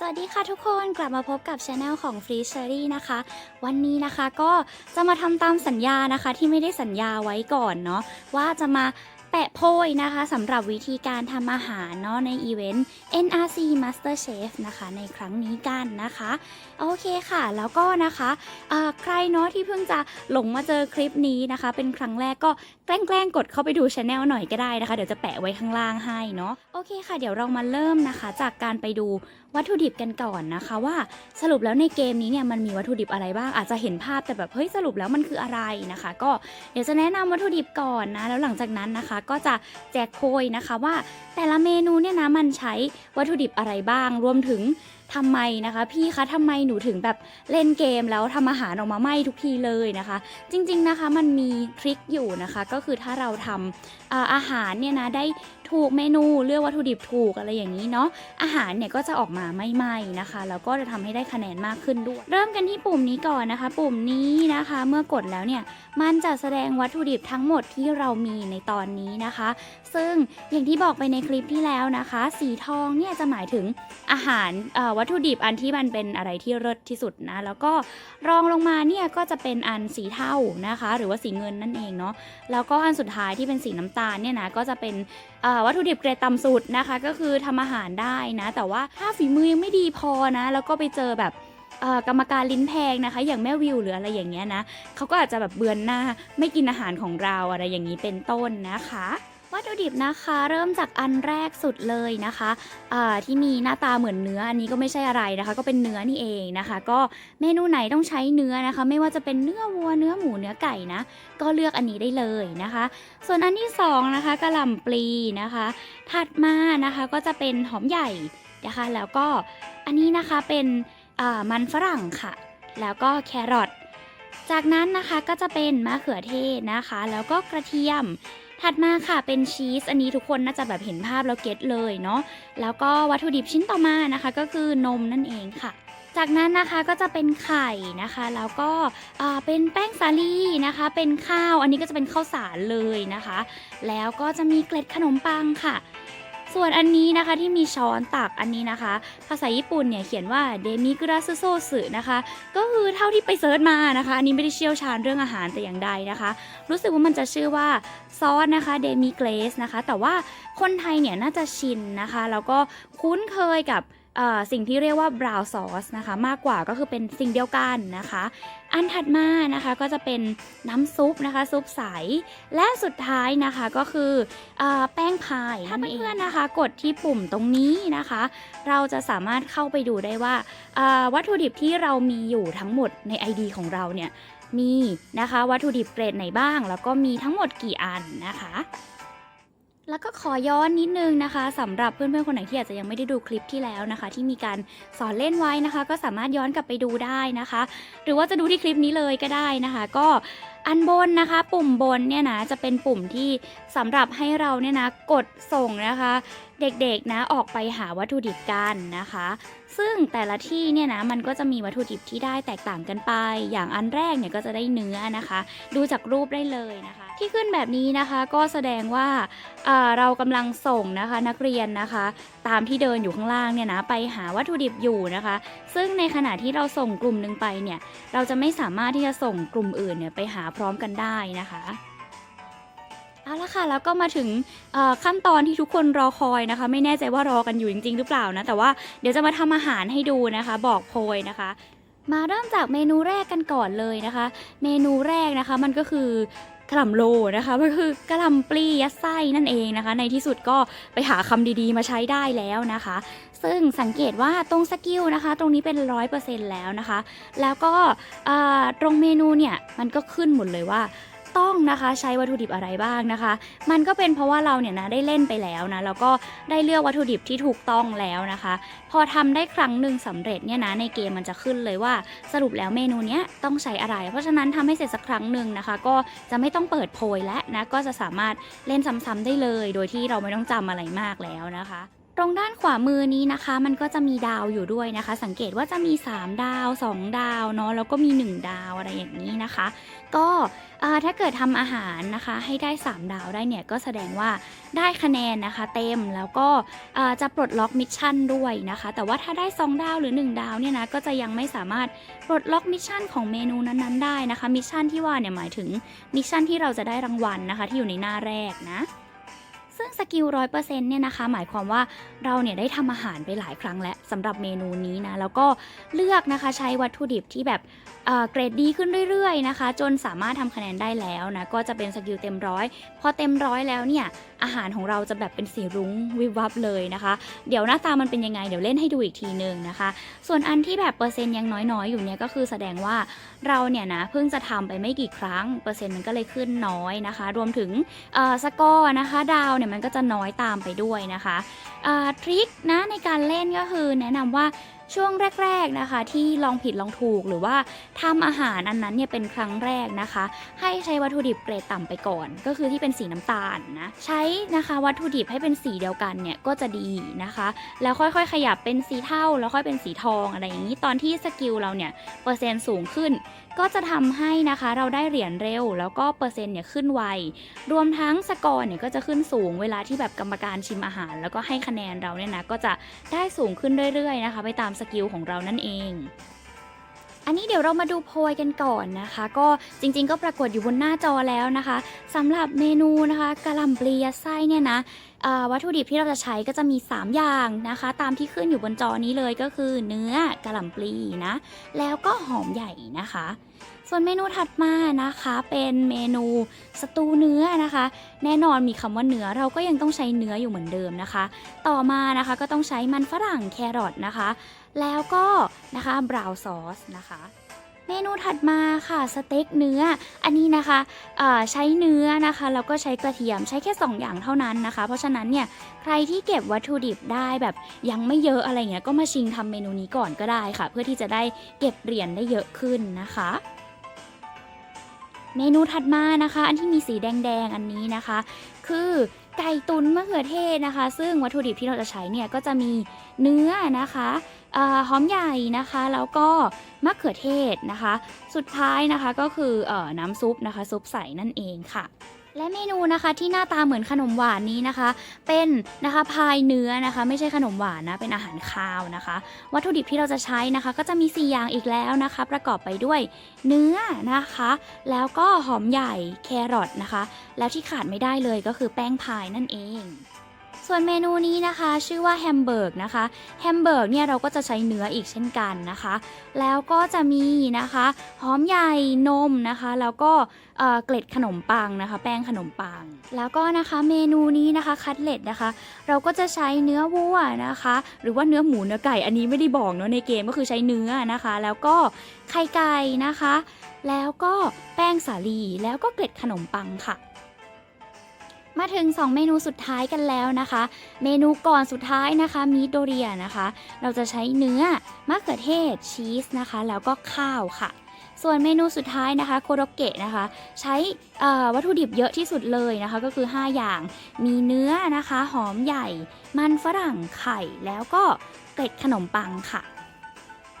สวัสดีค่ะทุกคนกลับมาพบกับช anel ของ Free Cherry นะคะ วันนี้นะคะก็จะมาทำตามสัญญานะคะที่ไม่ได้สัญญาไว้ก่อนเนาะว่าจะมาแปะโพยนะคะสำหรับวิธีการทำอาหารเนาะในอีเวนต์ NRC Master Chef นะคะในครั้งนี้กันนะคะ โอเคค่ะ แล้วก็นะคะใครเนาะที่เพิ่งจะหลงมาเจอคลิปนี้นะคะ เป็นครั้งแรกก็แกล้งๆกดเข้าไปดูช anel หน่อยก็ได้นะคะ เดี๋ยวจะแปะไว้ข้างล่างให้เนาะโอเคค่ะ เดี๋ยวเรามาเริ่มนะคะ จากการไปดูวัตถุดิบกันก่อนนะคะว่าสรุปแล้วในเกมนี้เนี่ยมันมีวัตถุดิบอะไรบ้างอาจจะเห็นภาพแต่แบบเฮ้ยสรุปแล้วมันคืออะไรนะคะ ก็เดี๋ยวจะแนะนำวัตถุดิบก่อนนะแล้วหลังจากนั้นนะคะ ก็จะแจกโพยนะคะว่าแต่ละเมนูเนี่ยนะมันใช้วัตถุดิบอะไรบ้าง รวมถึงทำไมนะคะ พี่คะทำไมหนูถึงแบบเล่นเกมแล้วทำอาหารออกมาไหม้ทุกทีเลยนะคะ จริง ๆนะคะมันมีทริคอยู่นะคะ ก็คือถ้าเราทำอ่าอาหารเนี่ยนะได้ถูกเมนูเลือกวัตถุดิบถูกอะไรอย่างนี้เนาะอาหารเนี่ยก็จะออกมาไม่ไหม้นะคะ แล้วก็จะทำให้ได้คะแนนมากขึ้นด้วย เริ่มกันที่ปุ่มนี้ก่อนนะคะ ปุ่มนี้นะคะ เมื่อกดแล้วเนี่ยมันจะแสดงวัตถุดิบทั้งหมดที่เรามีในตอนนี้นะคะ ซึ่งอย่างที่บอกไปในคลิปที่แล้วนะคะ สีทองเนี่ยจะหมายถึงอาหารวัตถุดิบอันที่มันเป็นอะไรที่เลิศที่สุดนะแล้วก็รองลงมาเนี่ยก็จะเป็นอันสีเทานะคะ หรือว่าสีเงินนั่นเองเนาะแล้วก็อันสุดท้ายที่เป็นสีน้ำตาลเนี่ยนะก็จะเป็นวัตถุดิบเกรดต่ำสุดนะคะ ก็คือทำอาหารได้นะ แต่ว่าถ้าฝีมือยังไม่ดีพอนะ แล้วก็ไปเจอแบบกรรมการลิ้นแพงนะคะ อย่างแม่วิวหรืออะไรอย่างเงี้ยนะเขาก็อาจจะแบบเบือนหน้าไม่กินอาหารของเราอะไรอย่างนี้เป็นต้นนะคะ วัตถุดิบนะคะเริ่มจากอันแรกสุดเลยนะคะที่มีหน้าตาเหมือนเนื้ออันนี้ก็ไม่ใช่อะไรนะคะ ก็เป็นเนื้อนี่เองนะคะ ก็เมนูไหนต้องใช้เนื้อนะคะ ไม่ว่าจะเป็นเนื้อวัวเนื้อหมูเนื้อไก่นะ ก็เลือกอันนี้ได้เลยนะคะ ส่วนอันที่สองนะคะกระหล่ำปลีนะคะ ถัดมานะคะก็จะเป็นหอมใหญ่นะคะ แล้วก็อันนี้นะคะเป็นมันฝรั่งค่ะ แล้วก็แครอทจากนั้นนะคะก็จะเป็นมะเขือเทศนะคะ แล้วก็กระเทียม ถัดมาค่ะเป็นชีสอันนี้ทุกคนน่าจะแบบเห็นภาพแล้วเก็ตเลยเนาะแล้วก็วัตถุดิบชิ้นต่อมานะคะ ก็คือนมนั่นเองค่ะ จากนั้นนะคะก็จะเป็นไข่นะคะ แล้วก็อ่าเป็นแป้งสาลีนะคะ เป็นข้าวอันนี้ก็จะเป็นข้าวสารเลยนะคะ แล้วก็จะมีเกล็ดขนมปังค่ะ ส่วนอันนี้นะคะที่มีช้อนตักอันนี้นะคะ ภาษาญี่ปุ่นเนี่ยเขียนว่าเดมิกราซโซสึนะคะ ก็คือเท่าที่ไปเซิร์ชมานะคะ อันนี้ไม่ได้เชี่ยวชาญเรื่องอาหารแต่อย่างใดนะคะ รู้สึกว่ามันจะชื่อว่าซอสนะคะเดมิเกรสนะคะ แต่ว่าคนไทยเนี่ยน่าจะชินนะคะ แล้วก็คุ้นเคยกับ สิ่งที่เรียกว่าบราวน์ซอสนะคะ มากกว่าก็คือเป็นสิ่งเดียวกันนะคะ อันถัดมานะคะก็จะเป็นน้ำซุปนะคะซุปใส และสุดท้ายนะคะก็คืออแป้งพายถ้าเพื่อนๆนะคะ กดที่ปุ่มตรงนี้นะคะ เราจะสามารถเข้าไปดูได้ว่าวัตถุดิบที่เรามีอยู่ทั้งหมดใน ID ของเราเนี่ยมีนะคะวัตถุดิบเกรดไหนบ้าง แล้วก็มีทั้งหมดกี่อันนะคะ แล้วก็ขอย้อนนิดนึงนะคะสำหรับเพื่อนๆคนไหนที่อาจจะยังไม่ได้ดูคลิปที่แล้วนะคะ ที่มีการสอนเล่นไว้นะคะ ก็สามารถย้อนกลับไปดูได้นะคะ หรือว่าจะดูที่คลิปนี้เลยก็ได้นะคะ ก็อันบนนะคะ ปุ่มบนเนี่ยนะจะเป็นปุ่มที่สำหรับให้เราเนี่ยนะกดส่งนะคะ เด็กๆนะออกไปหาวัตถุดิบกันนะคะ ซึ่งแต่ละที่เนี่ยนะมันก็จะมีวัตถุดิบที่ได้แตกต่างกันไป อย่างอันแรกเนี่ยก็จะได้เนื้อนะคะ ดูจากรูปได้เลยนะคะ ที่ขึ้นแบบนี้นะคะก็แสดงว่าเอ่อเรากำลังส่งนะคะนักเรียนนะคะ ตามที่เดินอยู่ข้างล่างเนี่ยนะไปหาวัตถุดิบอยู่นะคะ ซึ่งในขณะที่เราส่งกลุ่มหนึ่งไปเนี่ยเราจะไม่สามารถที่จะส่งกลุ่มอื่นเนี่ยไปหาพร้อมกันได้นะคะ เอาละค่ะแล้วก็มาถึงขั้นตอนที่ทุกคนรอคอยนะคะ ไม่แน่ใจว่ารอกันอยู่จริง ๆ หรือเปล่านะแต่ว่าเดี๋ยวจะมาทำอาหารให้ดูนะคะ บอกโพยนะคะมาเริ่มจากเมนูแรกกันก่อนเลยนะคะ เมนูแรกนะคะมันก็คือกะหล่ำโลนะคะมันคือกะหล่ำปลียัดไส้นั่นเองนะคะ ในที่สุดก็ไปหาคำดีๆมาใช้ได้แล้วนะคะ ซึ่งสังเกตว่าตรงสกิลนะคะ ตรงนี้เป็นร้อยเปอร์เซ็นต์แล้วนะคะ แล้วก็ตรงเมนูเนี่ยมันก็ขึ้นหมดเลยว่า ต้องนะคะใช้วัตถุดิบอะไรบ้างนะคะ มันก็เป็นเพราะว่าเราเนี่ยนะได้เล่นไปแล้วนะแล้วก็ได้เลือกวัตถุดิบที่ถูกต้องแล้วนะคะ พอทำได้ครั้งหนึ่งสำเร็จเนี่ยนะในเกมมันจะขึ้นเลยว่าสรุปแล้วเมนูเนี้ยต้องใช้อะไร เพราะฉะนั้นทำให้เสร็จสักครั้งหนึ่งนะคะ ก็จะไม่ต้องเปิดโพยและนะก็จะสามารถเล่นซ้ำๆได้เลย โดยที่เราไม่ต้องจำอะไรมากแล้วนะคะตรงด้านขวามือนี้นะคะ มันก็จะมีดาวอยู่ด้วยนะคะ สังเกตว่าจะมี 3 ดาว 2 ดาวเนาะแล้วก็มี 1 ดาวอะไรอย่างนี้นะคะ ก็ ถ้าเกิดทำอาหารนะคะให้ได้ 3 ดาวได้เนี่ยก็แสดงว่าได้คะแนนนะคะเต็มแล้วก็จะปลดล็อกมิชชั่นด้วยนะคะ แต่ว่าถ้าได้ 2 ดาวหรือ 1 ดาวเนี่ยนะก็จะยังไม่สามารถปลดล็อกมิชชั่นของเมนูนั้นๆได้นะคะมิชชั่นที่ว่าเนี่ยหมายถึงมิชชั่นที่เราจะได้รางวัลนะคะที่อยู่ในหน้าแรกนะ ซึ่งสกิลร้อยเปอร์เซ็นต์เนี่ยนะคะ หมายความว่าเราเนี่ยได้ทำอาหารไปหลายครั้งแล้วสำหรับเมนูนี้นะ แล้วก็เลือกนะคะใช้วัตถุดิบที่แบบเอ่อเกรดดีขึ้นเรื่อยๆนะคะ จนสามารถทำคะแนนได้แล้วนะ ก็จะเป็นสกิลเต็มร้อยพอเต็มร้อยแล้วเนี่ย อาหารของเราจะแบบเป็นสีรุ้งวิบวับเลยนะคะ เดี๋ยวหน้าตามันเป็นยังไง เดี๋ยวเล่นให้ดูอีกทีนึงนะคะ ส่วนอันที่แบบเปอร์เซ็นต์ยังน้อยๆ อยู่เนี่ยก็คือแสดงว่าเราเนี่ยนะเพิ่งจะทำไปไม่กี่ครั้งเปอร์เซ็นต์มันก็เลยขึ้นน้อยนะคะ รวมถึงเอ่อสกอร์นะคะดาวเนี่ยมันก็จะน้อยตามไปด้วยนะคะอ่อทริคนะในการเล่นก็คือแนะนำว่า ช่วงแรก ๆนะคะ ที่ลองผิดลองถูกหรือว่าทำอาหารอันนั้นเนี่ยเป็นครั้งแรกนะคะ ให้ใช้วัตถุดิบเกรดต่ำไปก่อน ก็คือที่เป็นสีน้ำตาลนะใช้นะคะวัตถุดิบให้เป็นสีเดียวกันเนี่ยก็จะดีนะคะ แล้วค่อยๆ ขยับเป็นสีเทาแล้วค่อยเป็นสีทองอะไรอย่างนี้ตอนที่สกิลเราเนี่ยเปอร์เซ็นต์สูงขึ้น ก็จะทำให้นะคะเราได้เหรียญเร็ว แล้วก็เปอร์เซ็นต์เนี่ยขึ้นไวรวมทั้งสกอร์เนี่ยก็จะขึ้นสูงเวลาที่แบบกรรมการชิมอาหาร แล้วก็ให้คะแนนเราเนี่ยนะก็จะได้สูงขึ้นเรื่อยๆนะคะ ไปตามสกิลของเรานั่นเอง อันนี้เดี๋ยวเรามาดูโพยกันก่อนนะคะ ก็จริงๆ ก็ปรากฏอยู่บนหน้าจอแล้วนะคะสำหรับเมนูนะคะกะหล่ำปลียัดไส้เนี่ยนะวัตถุดิบที่เราจะใช้ก็จะมี 3 อย่างนะคะ ตามที่ขึ้นอยู่บนจอนี้เลยก็คือเนื้อกะหล่ำปลีนะ แล้วก็หอมใหญ่นะคะ ส่วนเมนูถัดมานะคะเป็นเมนูสตูเนื้อนะคะ แน่นอนมีคำว่าเนื้อเราก็ยังต้องใช้เนื้ออยู่เหมือนเดิมนะคะ ต่อมานะคะก็ต้องใช้มันฝรั่งแครอทนะคะ แล้วก็นะคะบราวน์ซอสนะคะเมนูถัดมาค่ะสเต็กเนื้อ อันนี้นะคะใช้เนื้อนะคะแล้วก็ใช้กระเทียมใช้แค่ 2 อย่างเท่านั้นนะคะ เพราะฉะนั้นเนี่ยใครที่เก็บวัตถุดิบได้แบบยังไม่เยอะอะไรเงี้ยก็มาชิงทำเมนูนี้ก่อนก็ได้ค่ะ เพื่อที่จะได้เก็บเหรียญได้เยอะขึ้นนะคะเมนูถัดมานะคะ อันที่มีสีแดงๆอันนี้นะคะ คือไก่ตุนมะเขือเทศนะคะ ซึ่งวัตถุดิบที่เราจะใช้เนี่ยก็จะมีเนื้อนะคะ หอมใหญ่นะคะแล้วก็มะเขือเทศนะคะ สุดท้ายนะคะก็คืออน้ำซุปนะคะ ซุปใสนั่นเองค่ะ และเมนูนะคะที่หน้าตาเหมือนขนมหวานนี้นะคะ เป็นนะคะพายเนื้อนะคะ ไม่ใช่ขนมหวานนะเป็นอาหารคาวนะคะ วัตถุดิบที่เราจะใช้นะคะ ก็จะมี 4 อย่างอีกแล้วนะคะ ประกอบไปด้วยเนื้อนะคะ แล้วก็หอมใหญ่แครอทนะคะ แล้วที่ขาดไม่ได้เลยก็คือแป้งพายนั่นเอง ส่วนเมนูนี้นะคะชื่อว่าแฮมเบอร์กนะคะแฮมเบอร์กเนี่ยเราก็จะใช้เนื้ออีกเช่นกันนะคะ แล้วก็จะมีนะคะหอมใหญ่นมนะคะ แล้วก็เกล็ดขนมปังนะคะ แป้งขนมปัง แล้วก็นะคะเมนูนี้นะคะคัตเลตนะคะ เราก็จะใช้เนื้อวัวนะคะ หรือว่าเนื้อหมูเนื้อไก่อันนี้ไม่ได้บอกเนาะในเกมก็คือใช้เนื้อนะคะ แล้วก็ไข่ไก่นะคะ แล้วก็แป้งสาลีแล้วก็เกล็ดขนมปังค่ะ มาถึง 2 เมนูสุดท้ายกันแล้วนะคะ เมนูก่อนสุดท้ายนะคะมีโดเรียนะคะ เราจะใช้เนื้อมะเขือเทศชีสนะคะ แล้วก็ข้าวค่ะ ส่วนเมนูสุดท้ายนะคะโคโรเกะนะคะ ใช้วัตถุดิบเยอะที่สุดเลยนะคะ ก็คือ 5 อย่าง มีเนื้อนะคะ หอมใหญ่ มันฝรั่งไข่แล้วก็เกล็ดขนมปังค่ะ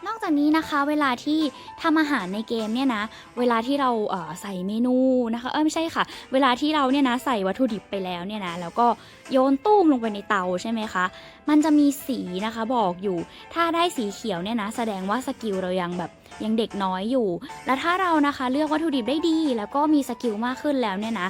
นอกจากนี้นะคะเวลาที่ทำอาหารในเกมเนี่ยนะ เวลาที่เราเใส่เมนูนะคะเออไม่ใช่ค่ะ เวลาที่เราเนี่ยนะใส่วัตถุดิบไปแล้วเนี่ยนะแล้วก็โยนตุ้มลงไปในเตาใช่ไหมคะ มันจะมีสีนะคะบอกอยู่ ถ้าได้สีเขียวเนี่ยนะแสดงว่าสกิลเรายังแบบยังเด็กน้อยอยู่ แล้วถ้าเรานะคะเลือกวัตถุดิบได้ดี แล้วก็มีสกิลมากขึ้นแล้วเนี่ยนะ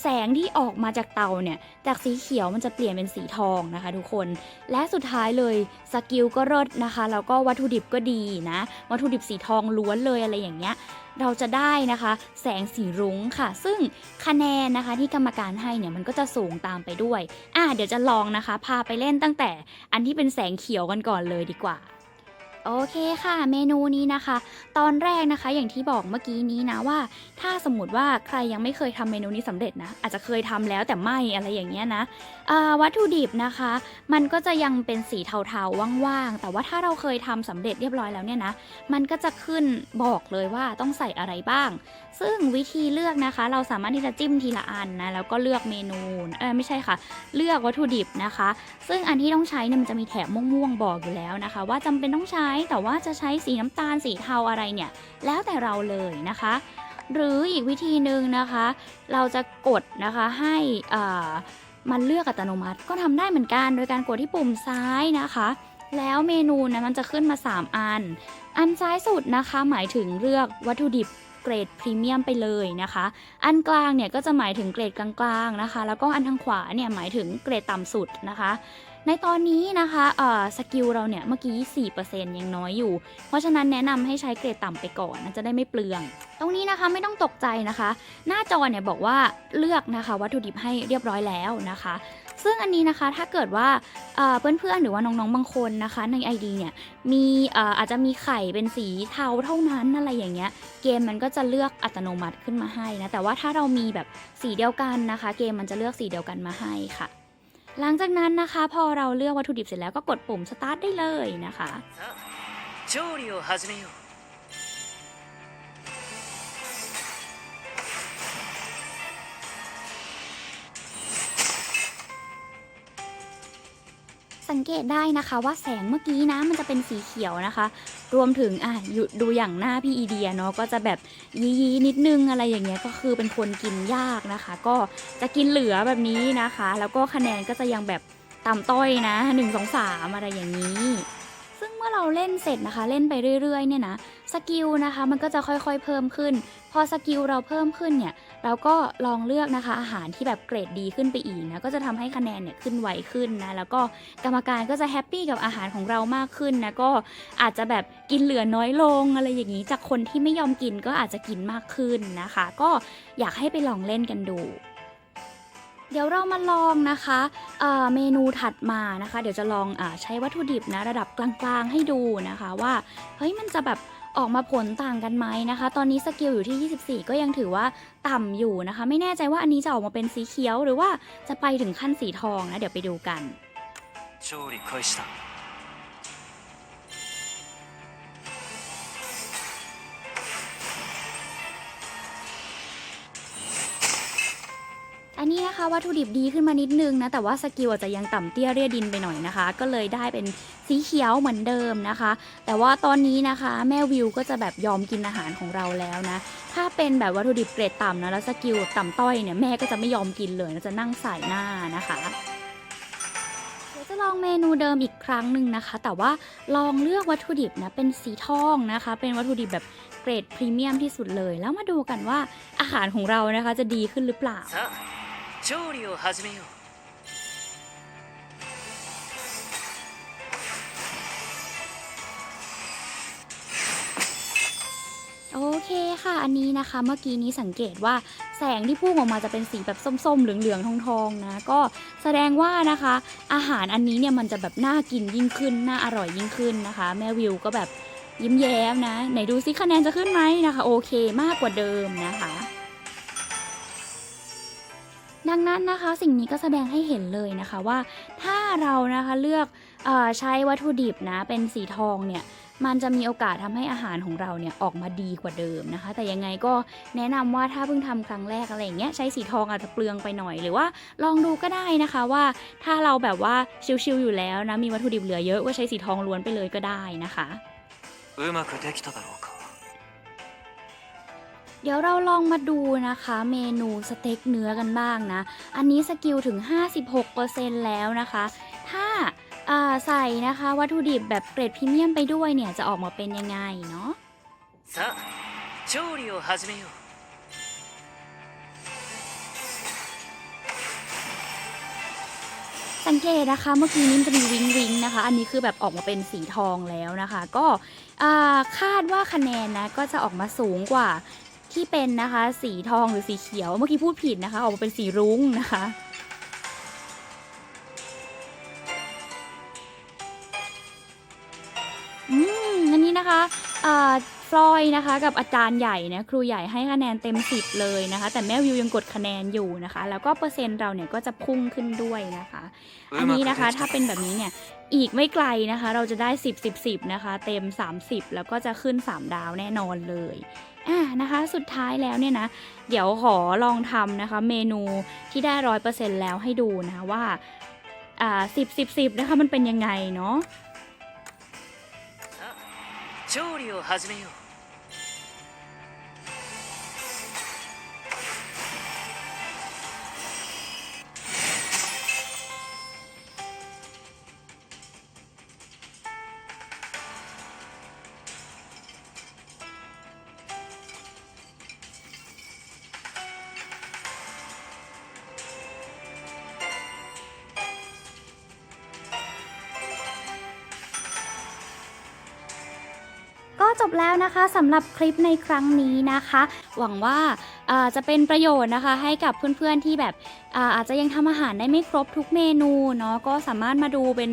แสงที่ออกมาจากเตาเนี่ย จากสีเขียวมันจะเปลี่ยนเป็นสีทองนะคะทุกคน และสุดท้ายเลยสกิลก็เลิศนะคะ แล้วก็วัตถุดิบก็ดีนะ วัตถุดิบสีทองล้วนเลยอะไรอย่างเงี้ย เราจะได้นะคะ แสงสีรุ้งค่ะ ซึ่งคะแนนนะคะที่กรรมการให้เนี่ยมันก็จะสูงตามไปด้วย อะเดี๋ยวจะลองนะคะ พาไปเล่นตั้งแต่อันที่เป็นแสงเขียวกันก่อนเลยดีกว่า โอเคค่ะ เมนูนี้นะคะ ตอนแรกนะคะอย่างที่บอกเมื่อกี้นี้นะว่า ถ้าสมมติว่าใครยังไม่เคยทำเมนูนี้สำเร็จนะ อาจจะเคยทำแล้วแต่ไม่อะไรอย่างเงี้ยนะอ่าวัตถุดิบนะคะ มันก็จะยังเป็นสีเทาๆว่างๆแต่ว่าถ้าเราเคยทำสำเร็จเรียบร้อยแล้วเนี่ยนะมันก็จะขึ้นบอกเลยว่าต้องใส่อะไรบ้างซึ่งวิธีเลือกนะคะ เราสามารถที่จะจิ้มทีละอันนะแล้วก็เลือกเมนูเออไม่ใช่ค่ะ เลือกวัตถุดิบนะคะ ซึ่งอันที่ต้องใช้เนี่ยมันจะมีแถบม่วงๆบอกอยู่แล้วนะคะ ว่าจำเป็นต้องใช้แต่ว่าจะใช้สีน้ำตาลสีเทาอะไรเนี่ย แล้วแต่เราเลยนะคะ หรืออีกวิธีหนึ่งนะคะ เราจะกดนะคะให้อ่ามันเลือกอัตโนมัติก็ทำได้เหมือนกัน โดยการกดที่ปุ่มซ้ายนะคะ แล้วเมนูนะมันจะขึ้นมา 3 อัน อันซ้ายสุดนะคะ หมายถึงเลือกวัตถุดิบ เกรดพรีเมียมไปเลยนะคะ อันกลางเนี่ยก็จะหมายถึงเกรดกลางๆนะคะ แล้วก็อันทางขวาเนี่ยหมายถึงเกรดต่ำสุดนะคะ ในตอนนี้นะคะเอ่อสกิลเราเนี่ยเมื่อกี้ 4%ยังน้อยอยู่ เพราะฉะนั้นแนะนำให้ใช้เกรดต่ำไปก่อนนะจะได้ไม่เปลือง ตรงนี้นะคะไม่ต้องตกใจนะคะ หน้าจอเนี่ยบอกว่าเลือกนะคะ วัตถุดิบให้เรียบร้อยแล้วนะคะ ซึ่งอันนี้นะคะถ้าเกิดว่าเพื่อนๆหรือว่าน้องๆบางคนนะคะใน ID เนี่ยมีเอ่ออาจจะมีไข่เป็นสีเทาเท่านั้นอะไรอย่างเงี้ยเกมมันก็จะเลือกอัตโนมัติขึ้นมาให้นะแต่ว่าถ้าเรามีแบบสีเดียวกันนะคะ เกมมันจะเลือกสีเดียวกันมาให้ค่ะ หลังจากนั้นนะคะพอเราเลือกวัตถุดิบเสร็จแล้วก็กดปุ่ม start ได้เลยนะคะ สังเกตได้นะคะ ว่าแสงเมื่อกี้นะมันจะเป็นสีเขียวนะคะ รวมถึงอะดูอย่างหน้าพี่อีเดียเนาะก็จะแบบยียีนิดนึงอะไรอย่างเงี้ยก็คือเป็นคนกินยากนะคะ ก็จะกินเหลือแบบนี้นะคะ แล้วก็คะแนนก็จะยังแบบต่ำต้อยนะ 1 2 3 อะไรอย่างนี้ ซึ่งเมื่อเราเล่นเสร็จนะคะ เล่นไปเรื่อยๆเนี่ยนะสกิลนะคะมันก็จะค่อยๆเพิ่มขึ้น พอสกิลเราเพิ่มขึ้นเนี่ยเราก็ลองเลือกนะคะอาหารที่แบบเกรดดีขึ้นไปอีกนะก็จะทำให้คะแนนเนี่ยขึ้นไวขึ้นนะแล้วก็กรรมการก็จะแฮปปี้กับอาหารของเรามากขึ้นนะก็อาจจะแบบกินเหลือน้อยลงอะไรอย่างนี้จากคนที่ไม่ยอมกินก็อาจจะกินมากขึ้นนะคะ ก็อยากให้ไปลองเล่นกันดู เดี๋ยวเรามาลองนะคะเเมนูถัดมานะคะ เดี๋ยวจะลองอใช้วัตถุดิบนะระดับกลางๆให้ดูนะคะว่าเฮ้ยมันจะแบบออกมาผลต่างกันไหมนะคะ ตอนนี้สกิลอยู่ที่ 24 ก็ยังถือว่าต่ำอยู่นะคะ ไม่แน่ใจว่าอันนี้จะออกมาเป็นสีเขียว หรือว่าจะไปถึงขั้นสีทองนะเดี๋ยวไปดูกัน อันนี้นะคะวัตถุดิบดีขึ้นมานิดนึงนะ แต่ว่าสกิลอาจจะยังต่ำเตี้ยเรียดินไปหน่อยนะคะ ก็เลยได้เป็นสีเขียวเหมือนเดิมนะคะ แต่ว่าตอนนี้นะคะแม่วิวก็จะแบบยอมกินอาหารของเราแล้วนะ ถ้าเป็นแบบวัตถุดิบเกรดต่ำนะแล้วสกิลต่ำต้อยเนี่ยแม่ก็จะไม่ยอมกินเลยนะจะนั่งใส่หน้านะคะเดี๋ยวจะลองเมนูเดิมอีกครั้งหนึ่งนะคะ แต่ว่าลองเลือกวัตถุดิบนะเป็นสีทองนะคะ เป็นวัตถุดิบแบบเกรดพรีเมียมที่สุดเลย แล้วมาดูกันว่าอาหารของเรานะคะจะดีขึ้นหรือเปล่า 調理を始めよう โอเคค่ะ อันนี้นะคะ เมื่อกี้นี้สังเกตว่าแสงที่พุ่งออกมาจะเป็นสีแบบส้มๆ เหลืองๆ ทองๆ นะ ก็แสดงว่านะคะ อาหารอันนี้เนี่ยมันจะแบบน่ากินยิ่งขึ้น น่าอร่อยยิ่งขึ้นนะคะ แม่วิวก็แบบยิ้มแย้มนะ ไหนดูซิคะแนนจะขึ้นไหมนะคะ โอเคมากกว่าเดิมนะคะ ดังนั้นนะคะสิ่งนี้ก็แสดงให้เห็นเลยนะคะว่าถ้าเรานะคะเลือกเออใช้วัตถุดิบนะเป็นสีทองเนี่ย มันจะมีโอกาสทำให้อาหารของเราเนี่ยออกมาดีกว่าเดิมนะคะ แต่ยังไงก็แนะนำว่าถ้าเพิ่งทำครั้งแรกอะไรอย่างเงี้ยใช้สีทองอาจจะเปลืองไปหน่อย หรือว่าลองดูก็ได้นะคะว่าถ้าเราแบบว่าชิวๆอยู่แล้วนะมีวัตถุดิบเหลือเยอะก็ใช้สีทองล้วนไปเลยก็ได้นะคะ うまくできただろうか เดี๋ยวเราลองมาดูนะคะ เมนูสเต็กเนื้อกันบ้างนะ อันนี้สกิลถึง 56%แล้วนะคะ ถ้าอ่าใส่นะคะวัตถุดิบแบบเกรดพรีเมียมไปด้วยเนี่ยจะออกมาเป็นยังไงเนาะ さあ調理を始めよう สังเกตนะคะเมื่อกี้นี้มันจะมีวิงวิงนะคะ อันนี้คือแบบออกมาเป็นสีทองแล้วนะคะ ก็อ่าคาดว่าคะแนนนะก็จะออกมาสูงกว่า ที่เป็นนะคะสีทองหรือสีเขียว เมื่อกี้พูดผิดนะคะ ออกมาเป็นสีรุ้งนะคะอืมนะคะเอ่อฟลอยนะคะกับอาจารย์ใหญ่เนี่ยครูใหญ่ให้คะแนนเต็ม 10 เลยนะคะ แต่แม่วิวยังกดคะแนนอยู่นะคะ แล้วก็เปอร์เซ็นต์เราเนี่ยก็จะพุ่งขึ้นด้วยนะคะ อันนี้นะคะถ้าเป็นแบบนี้เนี่ยอีกไม่ไกลนะคะ เราจะได้ 10 10 10นะคะ เต็ม 30 แล้วก็จะขึ้น 3 ดาวแน่นอนเลย อ่ะนะคะ สุดท้ายแล้วเนี่ยนะ เดี๋ยวขอลองทำนะคะ เมนูที่ได้ร้อยเปอร์เซ็นแล้วให้ดูนะคะว่าอ่าสิบสิบสิบนะคะมันเป็นยังไงเนาะ さあ調理を始めよう จบแล้วนะคะสำหรับคลิปในครั้งนี้นะคะ หวังว่าอ่าจะเป็นประโยชน์นะคะ ให้กับเพื่อนๆที่แบบ อาจจะยังทำอาหารได้ไม่ครบทุกเมนูเนาะก็สามารถมาดูเป็น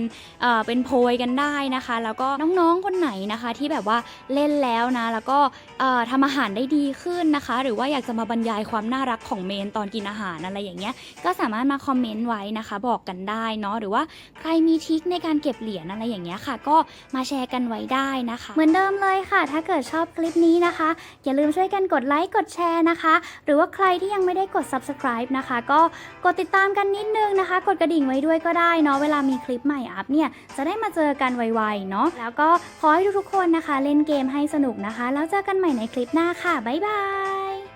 เป็นโพยกันได้นะคะ แล้วก็น้องๆคนไหนนะคะที่แบบว่าเล่นแล้วนะ แล้วก็เอ่อทำอาหารได้ดีขึ้นนะคะ หรือว่าอยากจะมาบรรยายความน่ารักของเมนตอนกินอาหารอะไรอย่างเงี้ยก็สามารถมาคอมเมนต์ไว้นะคะ บอกกันได้เนาะหรือว่าใครมีทริคในการเก็บเหรียญอะไรอย่างเงี้ยค่ะ ก็มาแชร์กันไว้ได้นะคะ เหมือนเดิมเลยค่ะ ถ้าเกิดชอบคลิปนี้นะคะ อย่าลืมช่วยกันกดไลค์กดแชร์นะคะ หรือว่าใครที่ยังไม่ได้กด subscribe นะคะ ก็กดติดตามกันนิดนึงนะคะ กดกระดิ่งไว้ด้วยก็ได้เนาะเวลามีคลิปใหม่อัพเนี่ยจะได้มาเจอกันไวๆเนาะแล้วก็ขอให้ทุกๆคนนะคะ เล่นเกมให้สนุกนะคะ แล้วเจอกันใหม่ในคลิปหน้าค่ะบ๊ายบาย